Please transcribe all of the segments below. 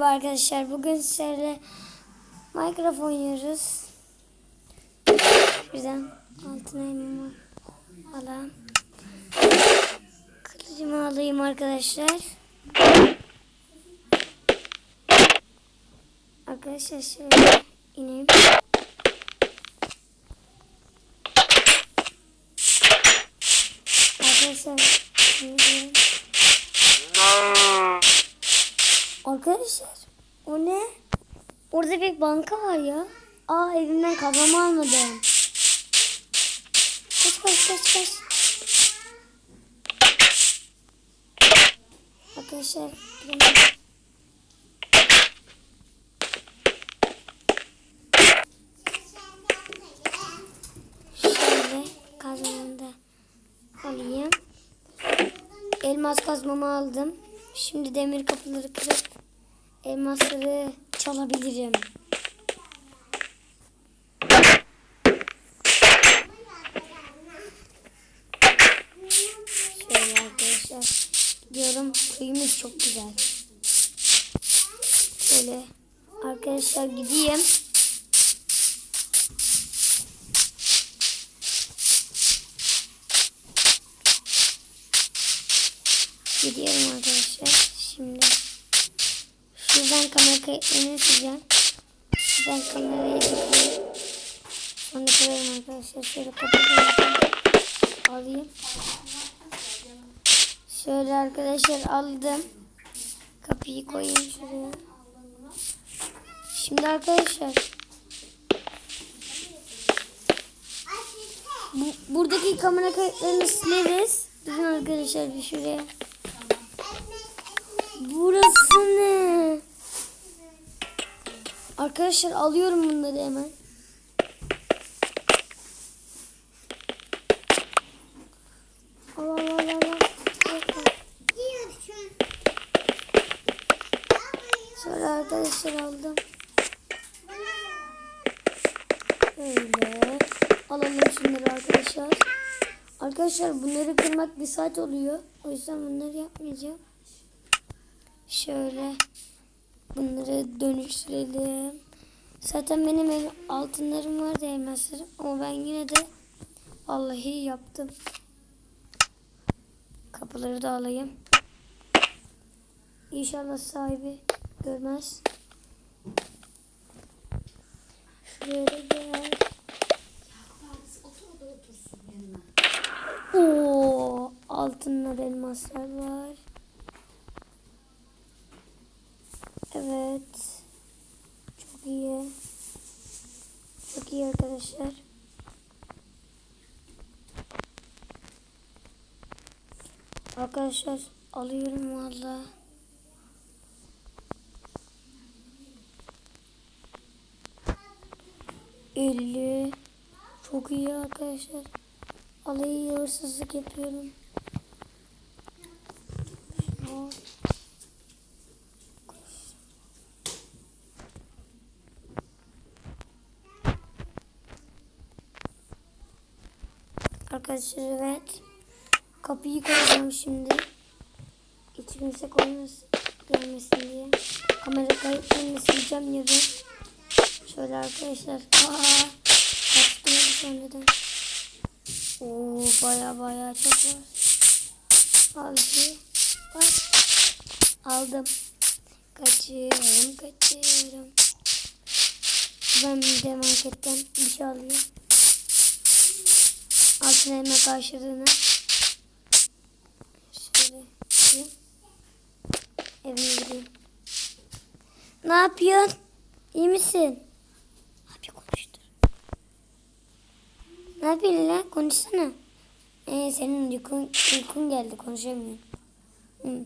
Merhaba arkadaşlar bugün sizlerle Minecraft oynuyoruz. Birden altına elmamı alalım. Kılıcımı alayım arkadaşlar. Arkadaşlar şöyle ineyim. Arkadaşlar şimdi gelin. Arkadaşlar o ne? Orada bir banka var ya. Aa evimden kazma almadım. Kaç kaç kaç kaç. Arkadaşlar şöyle kazmamı da alayım. Elmas kazmamı aldım. Şimdi demir kapıları kırıp elmasları çalabilirim. Şöyle arkadaşlar. Gidiyorum. Köyümüz çok güzel. Şöyle arkadaşlar gideyim. Gidiyorum arkadaşlar. Şimdi şuradan kamera kayıtlarını sileceğim. Şuradan kamerayı tıklayayım. Sonra koyarım arkadaşlar. Şöyle kapatayım. Alayım. Şöyle arkadaşlar aldım. Kapıyı koyayım şuraya. Şimdi arkadaşlar bu, buradaki kamera kayıtlarını sileriz. Durun arkadaşlar bir şuraya. Burası ne? Arkadaşlar alıyorum bunları hemen. Al al al al. Sonra arkadaşlar aldım. Böyle. Alalım şunları arkadaşlar. Arkadaşlar bunları kırmak bir saat oluyor. O yüzden bunları yapmayacağım. Şöyle bunları dönüştürelim. Zaten benim elim, altınlarım vardı elmaslarım ama ben yine de vallahi yaptım. Kapıları da alayım. İnşallah sahibi görmez. Şuraya da gel. Oo, altınlar elmaslar var. Evet. Çok iyi. Çok iyi arkadaşlar. Arkadaşlar alıyorum valla. Elli. Çok iyi arkadaşlar. Alayı hırsızlık yapıyorum. Arkadaşlar evet. Kapıyı koyacağım şimdi. Hiç kimse koymasın. Görmesin diye. Kamera kayıtlarını sileceğim yarın. Şöyle arkadaşlar. Aa, kaçtım bir sonradan. Oo baya baya çok var. Aldı. Bak. Aldım. Kaçıyorum kaçıyorum. Ben bir de marketten bir şey alayım. Altın elma karşılığını. Yapayım. Evime gideyim. Ne yapıyorsun? İyi misin? Abi konuştur. Ne yapıyorsun lan? Konuşsana. Ee, senin uykun, uykun geldi. Konuşamıyorum. Hı.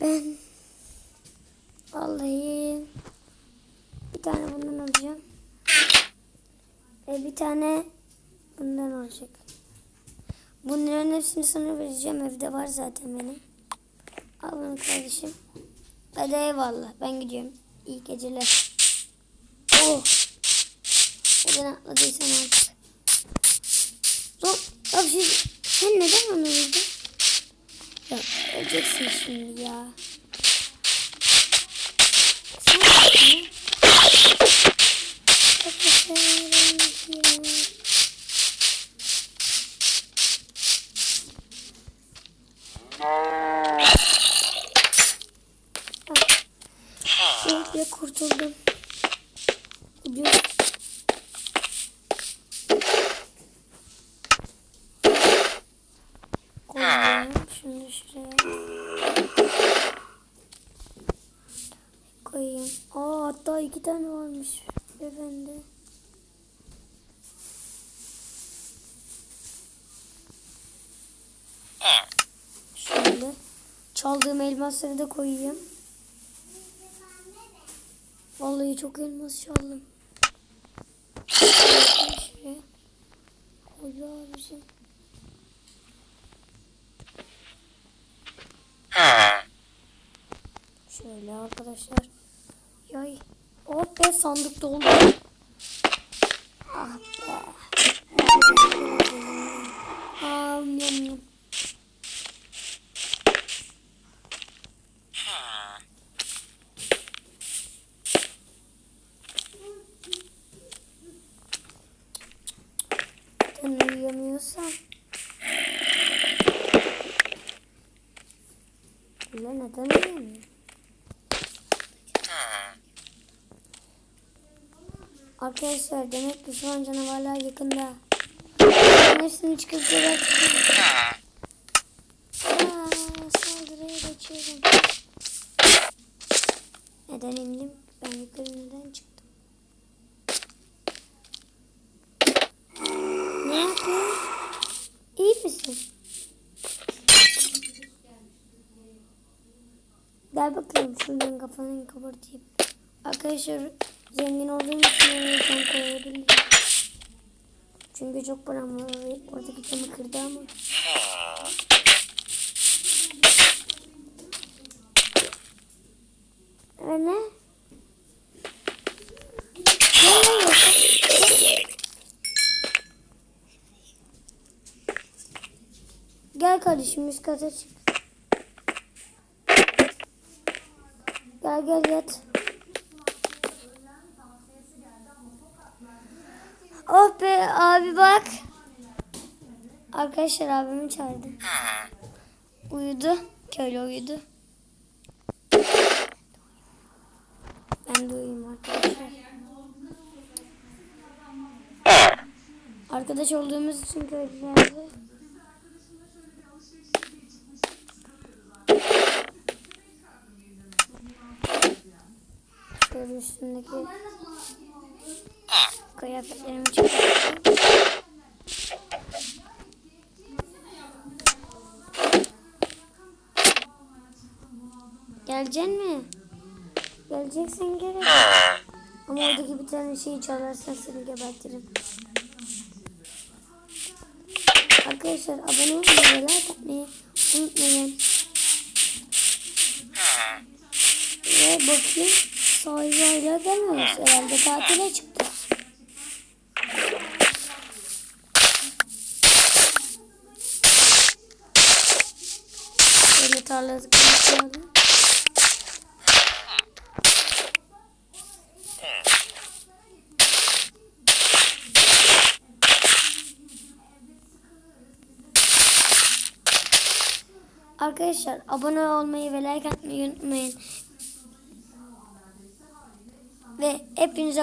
Ben vallahi bir tane bundan alacağım. Ve bir tane bundan olacak. Bunların hepsini sana vereceğim. Evde var zaten benim. Al bunu kardeşim. Hadi eyvallah. Ben gidiyorum. İyi geceler. Oh. Neden atladıysan artık. Lan ya şey, sen neden onu vurdun? Ya öleceksin şimdi ya. Sen ne? Kurtuldum. Gidiyorum. Koyayım şunu şuraya. Koyayım. Aa hatta iki tane varmış bende. Şöyle. Çaldığım elmasları da koyayım. Vallahi çok elmas çaldım. Be abicim. Şöyle arkadaşlar. Yay. Oh be sandık doldu. Ah be. Aa, yum yum. Sen uyuyamıyorsan. Ulan neden uyuyamıyorsun? Arkadaşlar demek ki şu an canavarlar yakında. Hepsini çıkıp. Aa, saldırıya geçiyorum. Neden indim? Ben yukarı neden çıktım? Ne yapıyorsun? İyi misin? Gel bakalım şuradan kafanı kabartayım. Arkadaşlar zengin olduğum için onu koyabilirim. Çünkü çok param var. Oradaki camı kırdı ama. Ee? Ne oluyor? Gel kardeşim üst kata çık. Gel gel yat. Oh be abi bak. Arkadaşlar abimi çağırdı. Uyudu. Köylü uyudu. Ben de uyuyayım arkadaşlar. Arkadaş olduğumuz için köylülerle. Şöyle üstündeki kıyafetlerimi çıkartıyorum. Gelecek mi? Geleceksen gel. Ama oradaki bir tane şeyi çalarsan seni gebertirim. Arkadaşlar abone olmayı like atmayı unutmayın. Ve bakayım sahibi hala gelmemiş. Herhalde tatile çıktı. Tarlası konuşuyordu. Arkadaşlar abone olmayı ve like atmayı unutmayın. Ve hepinize